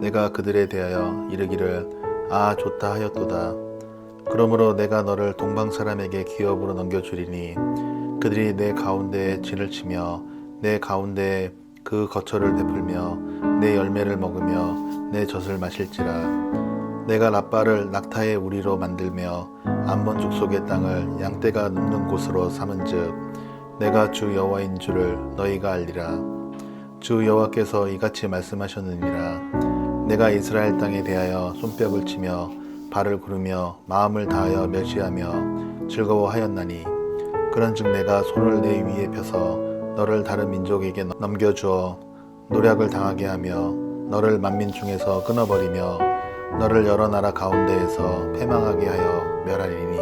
내가 그들에 대하여 이르기를 아 좋다 하였도다. 그러므로 내가 너를 동방 사람에게 기업으로 넘겨주리니 그들이 내 가운데에 진을 치며 내 가운데에 그 거처를 베풀며 내 열매를 먹으며 내 젖을 마실지라. 내가 라빠를 낙타의 우리로 만들며 암몬 족 속의 땅을 양떼가 눕는 곳으로 삼은즉 내가 주 여호와인 줄을 너희가 알리라. 주 여호와께서 이같이 말씀하셨느니라 내가 이스라엘 땅에 대하여 손뼉을 치며 발을 구르며 마음을 다하여 멸시하며 즐거워하였나니 그런즉 내가 손을 내 위에 펴서 너를 다른 민족에게 넘겨주어 노략을 당하게 하며 너를 만민 중에서 끊어버리며 너를 여러 나라 가운데에서 패망하게 하여 멸하리니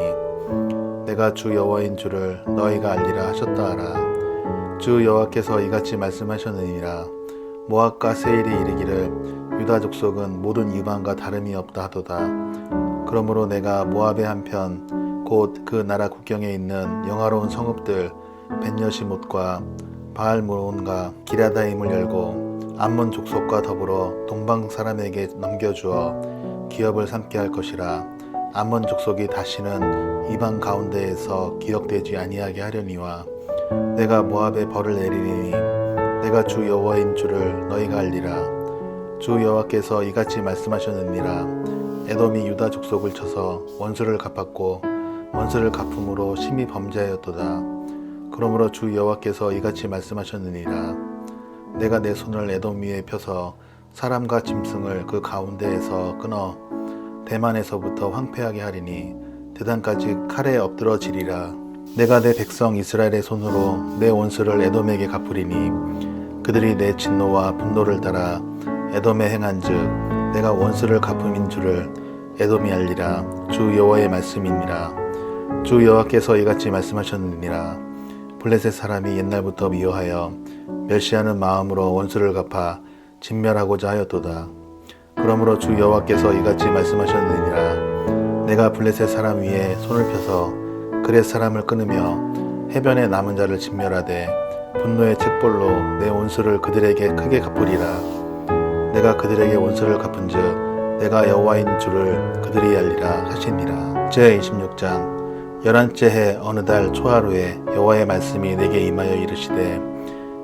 내가 주 여호와인 줄을 너희가 알리라 하셨다 하라. 주 여호와께서 이같이 말씀하셨느니라. 모압과 세일이 이르기를 유다 족속은 모든 이방과 다름이 없다 하도다. 그러므로 내가 모압의 한편 곧 그 나라 국경에 있는 영화로운 성읍들 벤여시못과 바알모온과 기라다임을 열고 암몬 족속과 더불어 동방 사람에게 넘겨주어 기업을 삼게 할 것이라. 암몬 족속이 다시는 이방 가운데에서 기억되지 아니하게 하려니와 내가 모압에 벌을 내리니 내가 주 여호와인 줄을 너희가 알리라 주 여호와께서 이같이 말씀하셨느니라. 에돔이 유다 족속을 쳐서 원수를 갚았고 원수를 갚음으로 심히 범죄하였도다. 그러므로 주 여호와께서 이같이 말씀하셨느니라. 내가 내 손을 에돔 위에 펴서 사람과 짐승을 그 가운데에서 끊어 대만에서부터 황폐하게 하리니 대단까지 칼에 엎드러지리라. 내가 내 백성 이스라엘의 손으로 내 원수를 에돔에게 갚으리니 그들이 내 진노와 분노를 따라 에돔에 행한즉 내가 원수를 갚음인 줄을 에돔이 알리라. 주 여호와의 말씀이니라. 주 여호와께서 이같이 말씀하셨느니라. 블레셋 사람이 옛날부터 미워하여 멸시하는 마음으로 원수를 갚아 진멸하고자 하였도다. 그러므로 주 여호와께서 이같이 말씀하셨느니라. 내가 블레셋 사람 위에 손을 펴서 그렛 사람을 끊으며 해변에 남은 자를 진멸하되 분노의 책벌로 내 원수를 그들에게 크게 갚으리라 내가 그들에게 원수를 갚은즉 내가 여호와인 줄을 그들이 알리라 하시니라 제 26장 열한째 해 어느 달 초하루에 여호와의 말씀이 내게 임하여 이르시되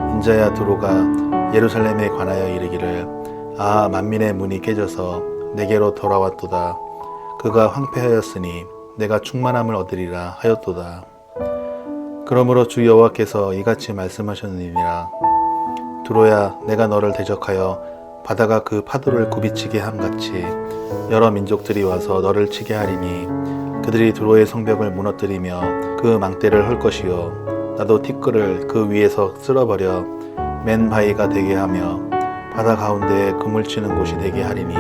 인자야 두로가 예루살렘에 관하여 이르기를 아 만민의 문이 깨져서 내게로 돌아왔도다. 그가 황폐하였으니 내가 충만함을 얻으리라 하였도다. 그러므로 주 여호와께서 이같이 말씀하셨느니라. 두로야 내가 너를 대적하여 바다가 그 파도를 굽이치게 함 같이 여러 민족들이 와서 너를 치게 하리니 그들이 두로의 성벽을 무너뜨리며 그 망대를 헐 것이요. 나도 티끌을 그 위에서 쓸어버려 맨 바위가 되게 하며 바다 가운데에 그물 치는 곳이 되게 하리니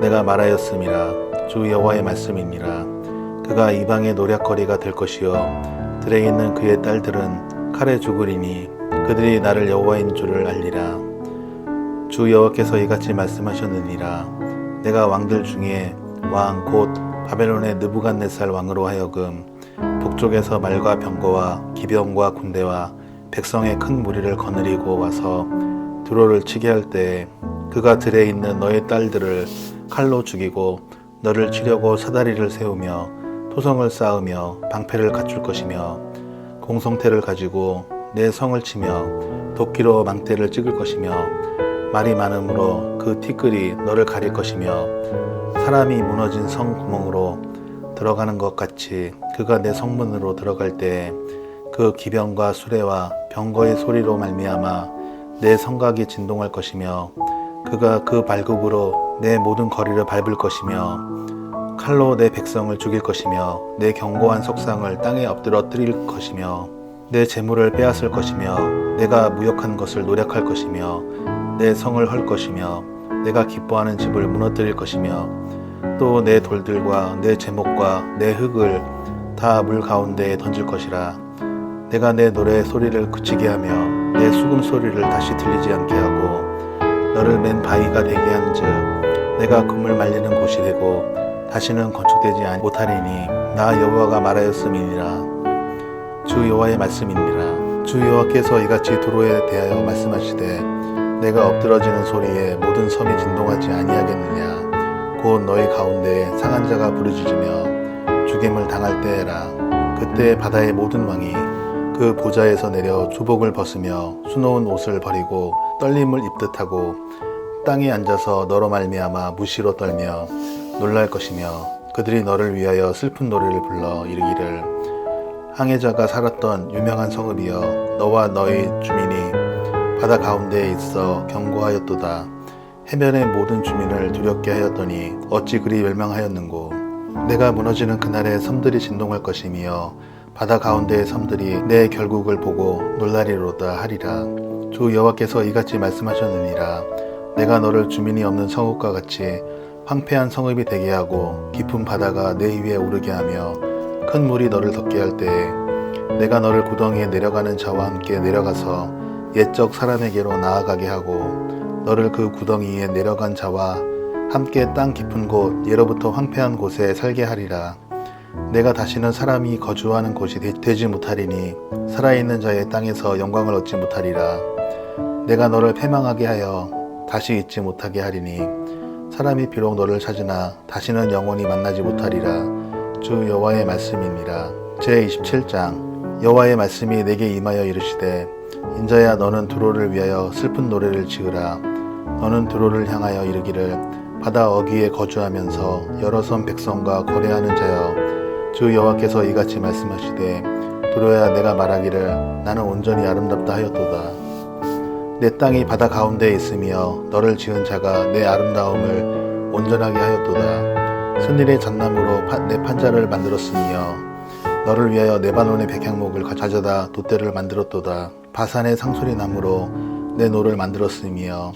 내가 말하였음이라 주 여호와의 말씀이니라. 그가 이방의 노략거리가 될 것이요. 들에 있는 그의 딸들은 칼에 죽으리니 그들이 나를 여호와인 줄을 알리라 주 여호와께서 이같이 말씀하셨느니라. 내가 왕들 중에 왕 곧 바벨론의 느부갓네살 왕으로 하여금 북쪽에서 말과 병거와 기병과 군대와 백성의 큰 무리를 거느리고 와서 두로를 치게 할 때에 그가 들에 있는 너의 딸들을 칼로 죽이고 너를 치려고 사다리를 세우며 토성을 쌓으며 방패를 갖출 것이며 공성태를 가지고 내 성을 치며 도끼로 망대를 찍을 것이며 말이 많으므로 그 티끌이 너를 가릴 것이며 사람이 무너진 성 구멍으로 들어가는 것 같이 그가 내 성문으로 들어갈 때그 기병과 수레와 병거의 소리로 말미암아 내 성곽이 진동할 것이며 그가 그 발굽으로 내 모든 거리를 밟을 것이며 칼로 내 백성을 죽일 것이며 내 견고한 석상을 땅에 엎드려뜨릴 것이며 내 재물을 빼앗을 것이며 내가 무역한 것을 노력할 것이며 내 성을 헐 것이며 내가 기뻐하는 집을 무너뜨릴 것이며 또 내 돌들과 내 제목과 내 흙을 다 물 가운데에 던질 것이라. 내가 내 노래 소리를 그치게 하며 내 수금 소리를 다시 들리지 않게 하고 너를 맨 바위가 되게 한즉 내가 금을 말리는 곳이 되고 다시는 건축되지 못하리니 나 여호와가 말하였음이니라. 주 여호와의 말씀이니라. 주 여호와께서 이같이 도로에 대하여 말씀하시되 내가 엎드러지는 소리에 모든 섬이 진동하지 아니하겠느냐? 곧 너희 가운데에 상한 자가 부르짖으며 죽임을 당할 때에라. 그때 바다의 모든 왕이 그 보좌에서 내려 주복을 벗으며 수놓은 옷을 버리고 떨림을 입듯 하고 땅에 앉아서 너로 말미암아 무시로 떨며 놀랄 것이며 그들이 너를 위하여 슬픈 노래를 불러 이르기를. 항해자가 살았던 유명한 성읍이여 너와 너희 주민이 바다 가운데에 있어 경고하였도다. 해변의 모든 주민을 두렵게 하였더니 어찌 그리 멸망하였는고. 내가 무너지는 그날에 섬들이 진동할 것이며 바다 가운데의 섬들이 내 결국을 보고 놀라리로다 하리라. 주 여호와께서 이같이 말씀하셨느니라. 내가 너를 주민이 없는 성읍과 같이 황폐한 성읍이 되게 하고 깊은 바다가 내 위에 오르게 하며 큰 물이 너를 덮게 할 때에 내가 너를 구덩이에 내려가는 자와 함께 내려가서 옛적 사람에게로 나아가게 하고 너를 그 구덩이에 내려간 자와 함께 땅 깊은 곳 예로부터 황폐한 곳에 살게 하리라. 내가 다시는 사람이 거주하는 곳이 되- 되지 못하리니 살아있는 자의 땅에서 영광을 얻지 못하리라. 내가 너를 패망하게 하여 다시 잊지 못하게 하리니 사람이 비록 너를 찾으나 다시는 영원히 만나지 못하리라. 주 여호와의 말씀이니라 제 27장. 여호와의 말씀이 내게 임하여 이르시되 인자야 너는 두로를 위하여 슬픈 노래를 지으라. 너는 두로를 향하여 이르기를 바다 어귀에 거주하면서 여러 섬 백성과 거래하는 자여 주 여호와께서 이같이 말씀하시되 두로야 내가 말하기를 나는 온전히 아름답다 하였도다. 내 땅이 바다 가운데에 있으며 너를 지은 자가 내 아름다움을 온전하게 하였도다. 잣나무로 파- 내 판자를 만들었으며 너를 위하여 네바논의 백향목을 가져다 돛대를 만들었도다 바산의 상소리 나무로 내 노를 만들었으며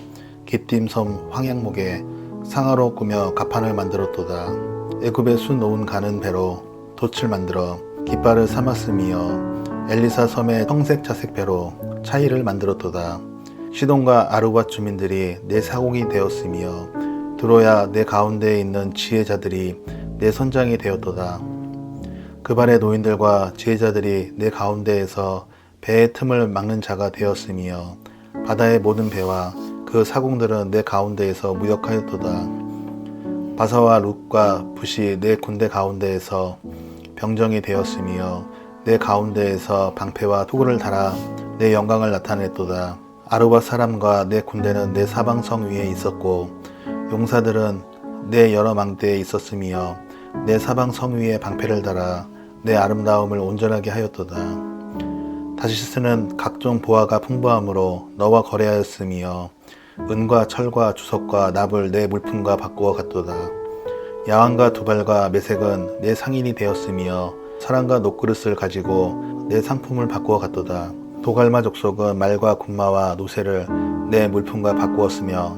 기띔 섬 황양목에 상하로 꾸며 가판을 만들었도다. 애굽의 수 놓은 가는 배로 돛을 만들어 깃발을 삼았으며 엘리사 섬의 청색 자색 배로 차이를 만들었도다. 시돈과 아루바 주민들이 내 사공이 되었으며 두로야 내 가운데에 있는 지혜자들이 내 선장이 되었도다. 그 발의 노인들과 지혜자들이 내 가운데에서 배의 틈을 막는 자가 되었으며 바다의 모든 배와 그 사공들은 내 가운데에서 무역하였도다. 바사와 룩과 붓이 내 군대 가운데에서 병정이 되었으며 내 가운데에서 방패와 토구를 달아 내 영광을 나타냈도다. 아르바 사람과 내 군대는 내 사방성 위에 있었고 용사들은 내 여러 망대에 있었으며 내 사방성 위에 방패를 달아 내 아름다움을 온전하게 하였도다 다시스는 각종 보화가 풍부함으로 너와 거래하였으며 은과 철과 주석과 납을 내 물품과 바꾸어 갔도다. 야왕과 두발과 매색은 내 상인이 되었으며 사랑과 녹그릇을 가지고 내 상품을 바꾸어 갔도다. 도갈마 족속은 말과 군마와 노새를 내 물품과 바꾸었으며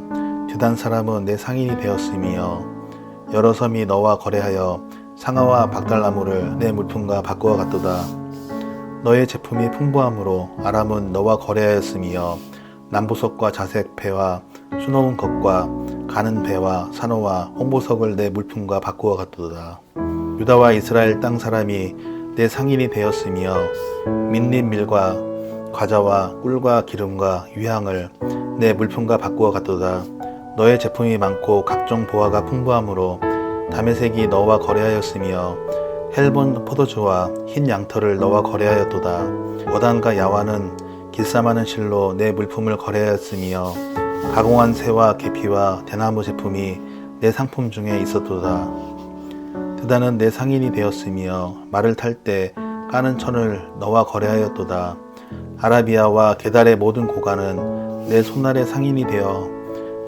드단 사람은 내 상인이 되었으며 여러 섬이 너와 거래하여 상아와 박달나무를 내 물품과 바꾸어 갔도다 너의 제품이 풍부함으로 아람은 너와 거래하였으며 남보석과 자색 배와 수놓은 것과 가는 배와 산호와 홍보석을 내 물품과 바꾸어 갔도다. 유다와 이스라엘 땅 사람이 내 상인이 되었으며 민린 밀과 과자와 꿀과 기름과 유향을 내 물품과 바꾸어 갔도다. 너의 제품이 많고 각종 보화가 풍부함으로 다메색이 너와 거래하였으며 헬본 포도주와 흰 양털을 너와 거래하였도다. 어단과 야와는 길쌈하는 실로 내 물품을 거래하였으며 가공한 새와 계피와 대나무 제품이 내 상품 중에 있었도다. 드다는 내 상인이 되었으며 말을 탈 때 까는 천을 너와 거래하였도다. 아라비아와 게달의 모든 고관은 내 손날의 상인이 되어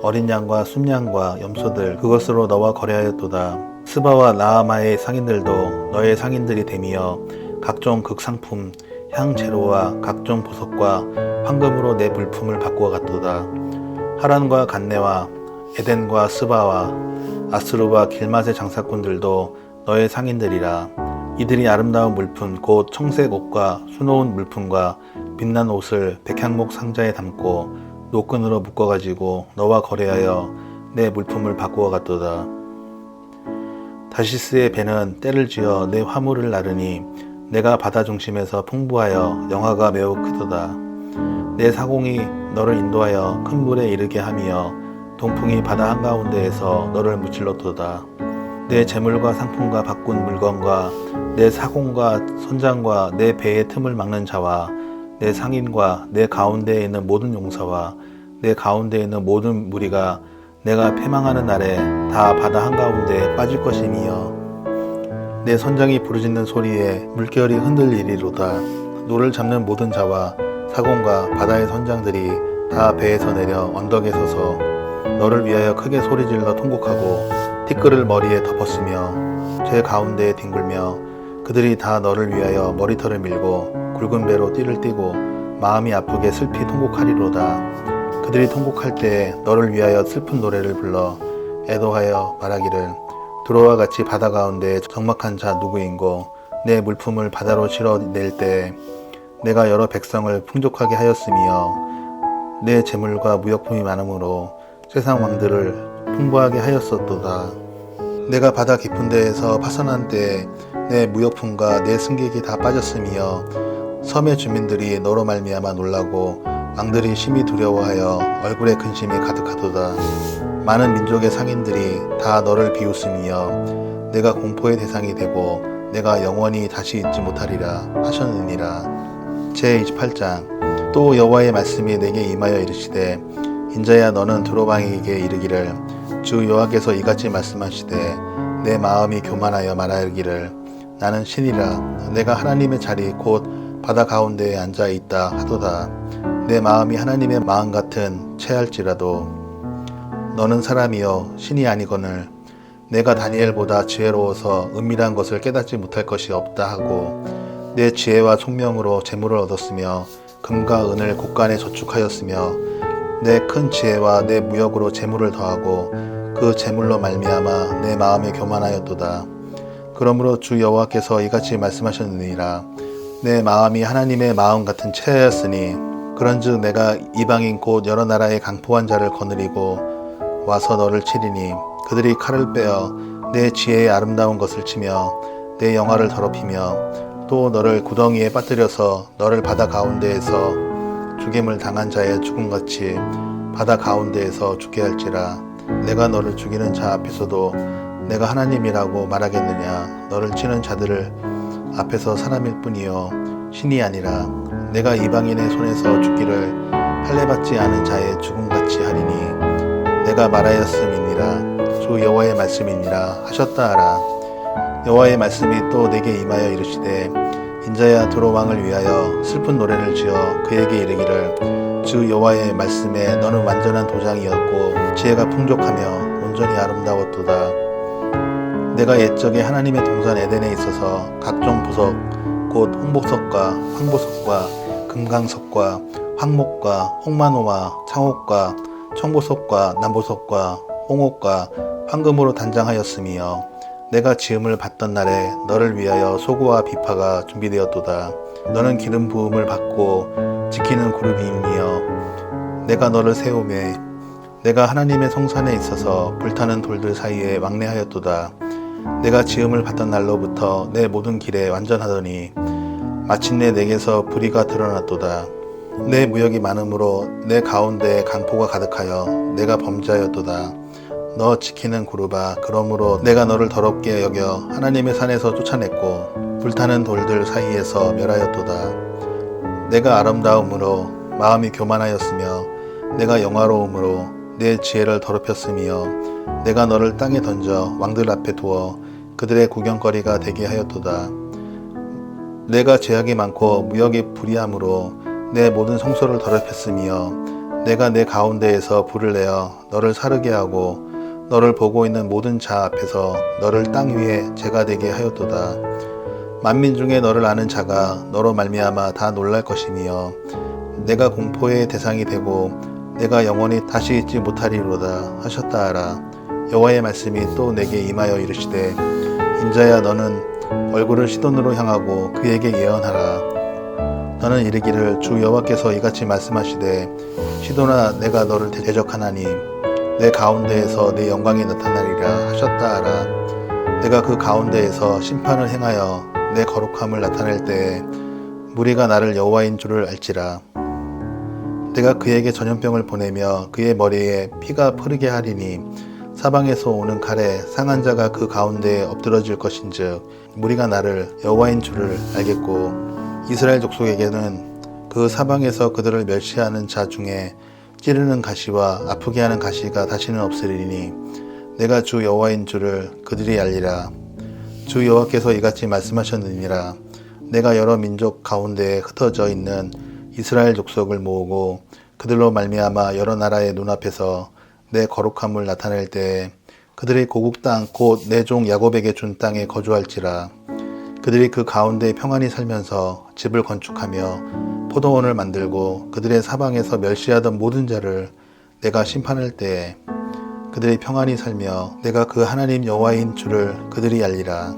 어린 양과 순양과 염소들 그것으로 너와 거래하였도다. 스바와 나아마의 상인들도 너의 상인들이 되며 각종 극상품 향재료와 각종 보석과 황금으로 내 물품을 바꾸어 갔도다. 하란과 간네와 에덴과 스바와 아스루바 길맛의 장사꾼들도 너의 상인들이라 이들이 아름다운 물품 곧 청색 옷과 수놓은 물품과 빛난 옷을 백향목 상자에 담고 노끈으로 묶어 가지고 너와 거래하여 내 물품을 바꾸어 갔도다. 다시스의 배는 때를 지어 내 화물을 나르니 내가 바다 중심에서 풍부하여 영하가 매우 크도다. 내 사공이 너를 인도하여 큰 물에 이르게 하며 동풍이 바다 한가운데에서 너를 무찔렀도다. 내 재물과 상품과 바꾼 물건과 내 사공과 선장과 내 배의 틈을 막는 자와 내 상인과 내 가운데에 있는 모든 용사와 내 가운데에 있는 모든 무리가 내가 패망하는 날에 다 바다 한가운데 빠질 것이니여. 내 선장이 부르짖는 소리에 물결이 흔들리리로다. 노를 잡는 모든 자와 사공과 바다의 선장들이 다 배에서 내려 언덕에 서서 너를 위하여 크게 소리질러 통곡하고 티끌을 머리에 덮었으며 제 가운데에 뒹굴며 그들이 다 너를 위하여 머리털을 밀고 굵은 배로 띠를 띠고 마음이 아프게 슬피 통곡하리로다 그들이 통곡할 때에 너를 위하여 슬픈 노래를 불러 애도하여 말하기를 두로와 같이 바다 가운데 적막한 자 누구인고 내 물품을 바다로 실어낼 때 내가 여러 백성을 풍족하게 하였으며 내 재물과 무역품이 많으므로 세상 왕들을 풍부하게 하였었도다. 내가 바다 깊은 데에서 파선한 때에 내 무역품과 내 승객이 다 빠졌으며 섬의 주민들이 너로 말미암아 놀라고 왕들이 심히 두려워하여 얼굴에 근심이 가득하도다. 많은 민족의 상인들이 다 너를 비웃으며 내가 공포의 대상이 되고 내가 영원히 다시 잊지 못하리라 하셨느니라. 제 28장 또 여호와의 말씀이 내게 임하여 이르시되 인자야 너는 두로방에게 이르기를 주 여호와께서 이같이 말씀하시되 내 마음이 교만하여 말하기를 나는 신이라 내가 하나님의 자리 곧 바다 가운데에 앉아 있다 하도다 내 마음이 하나님의 마음 같은 채할지라도 너는 사람이여 신이 아니거늘 내가 다니엘보다 지혜로워서 은밀한 것을 깨닫지 못할 것이 없다 하고 내 지혜와 총명으로 재물을 얻었으며 금과 은을 곳간에 저축하였으며 내 큰 지혜와 내 무역으로 재물을 더하고 그 재물로 말미암아 내 마음에 교만하였도다. 그러므로 주 여호와께서 이같이 말씀하셨느니라 내 마음이 하나님의 마음 같은 채였으니 그런즉 내가 이방인 곧 여러 나라의 강포한 자를 거느리고 와서 너를 치리니 그들이 칼을 빼어 내 지혜의 아름다운 것을 치며 내 영화를 더럽히며 또 너를 구덩이에 빠뜨려서 너를 바다 가운데에서 죽임을 당한 자의 죽음같이 바다 가운데에서 죽게 할지라. 내가 너를 죽이는 자 앞에서도 내가 하나님이라고 말하겠느냐. 너를 치는 자들을 앞에서 사람일 뿐이요. 신이 아니라 내가 이방인의 손에서 죽기를 할례받지 않은 자의 죽음같이 하리니 내가 말하였음이니라. 주 여호와의 말씀이니라 하셨다 하라. 여호와의 말씀이 또 내게 임하여 이르시되 인자야 두로 왕을 위하여 슬픈 노래를 지어 그에게 이르기를 주 여호와의 말씀에 너는 완전한 도장이었고 지혜가 풍족하며 온전히 아름다웠도다. 내가 옛적에 하나님의 동산 에덴에 있어서 각종 보석 곧 홍보석과 황보석과 금강석과 황목과 홍만호와 창옥과 청보석과 남보석과 홍옥과 황금으로 단장하였으며 내가 지음을 받던 날에 너를 위하여 소고와 비파가 준비되었도다. 너는 기름 부음을 받고 지키는 그룹이니여 내가 너를 세우매 내가 하나님의 성산에 있어서 불타는 돌들 사이에 왕래하였도다. 내가 지음을 받던 날로부터 내 모든 길에 완전하더니 마침내 내게서 불의가 드러났도다. 내 무역이 많으므로 내 가운데 강포가 가득하여 내가 범죄하였도다. 너 지키는 구르바 그러므로 내가 너를 더럽게 여겨 하나님의 산에서 쫓아냈고 불타는 돌들 사이에서 멸하였도다. 내가 아름다움으로 마음이 교만하였으며 내가 영화로움으로 내 지혜를 더럽혔으며 내가 너를 땅에 던져 왕들 앞에 두어 그들의 구경거리가 되게 하였도다. 내가 죄악이 많고 무역이 불의함으로 내 모든 성소를 더럽혔으며 내가 내 가운데에서 불을 내어 너를 사르게 하고 너를 보고 있는 모든 자 앞에서 너를 땅 위에 죄가 되게 하였도다. 만민 중에 너를 아는 자가 너로 말미암아 다 놀랄 것이며 내가 공포의 대상이 되고 내가 영원히 다시 잊지 못하리로다 하셨다 하라 여호와의 말씀이 또 내게 임하여 이르시되 인자야 너는 얼굴을 시돈으로 향하고 그에게 예언하라. 너는 이르기를 주 여호와께서 이같이 말씀하시되 시돈아 내가 너를 대적하나니 내 가운데에서 내 영광이 나타나리라 하셨다 하라. 내가 그 가운데에서 심판을 행하여 내 거룩함을 나타낼 때에 무리가 나를 여호와인 줄을 알지라. 내가 그에게 전염병을 보내며 그의 머리에 피가 흐르게 하리니 사방에서 오는 칼에 상한 자가 그 가운데에 엎드러질 것인즉 무리가 나를 여호와인 줄을 알겠고 이스라엘 족속에게는 그 사방에서 그들을 멸시하는 자 중에 찌르는 가시와 아프게 하는 가시가 다시는 없으리니 내가 주 여호와인 줄을 그들이 알리라. 주 여호와께서 이같이 말씀하셨느니라. 내가 여러 민족 가운데에 흩어져 있는 이스라엘 족속을 모으고 그들로 말미암아 여러 나라의 눈앞에서 내 거룩함을 나타낼 때에 그들이 고국 땅 곧 내 종 야곱에게 준 땅에 거주할지라. 그들이 그 가운데 평안히 살면서 집을 건축하며 포도원을 만들고 그들의 사방에서 멸시하던 모든 자를 내가 심판할 때에 그들이 평안히 살며 내가 그 하나님 여호와인 줄을 그들이 알리라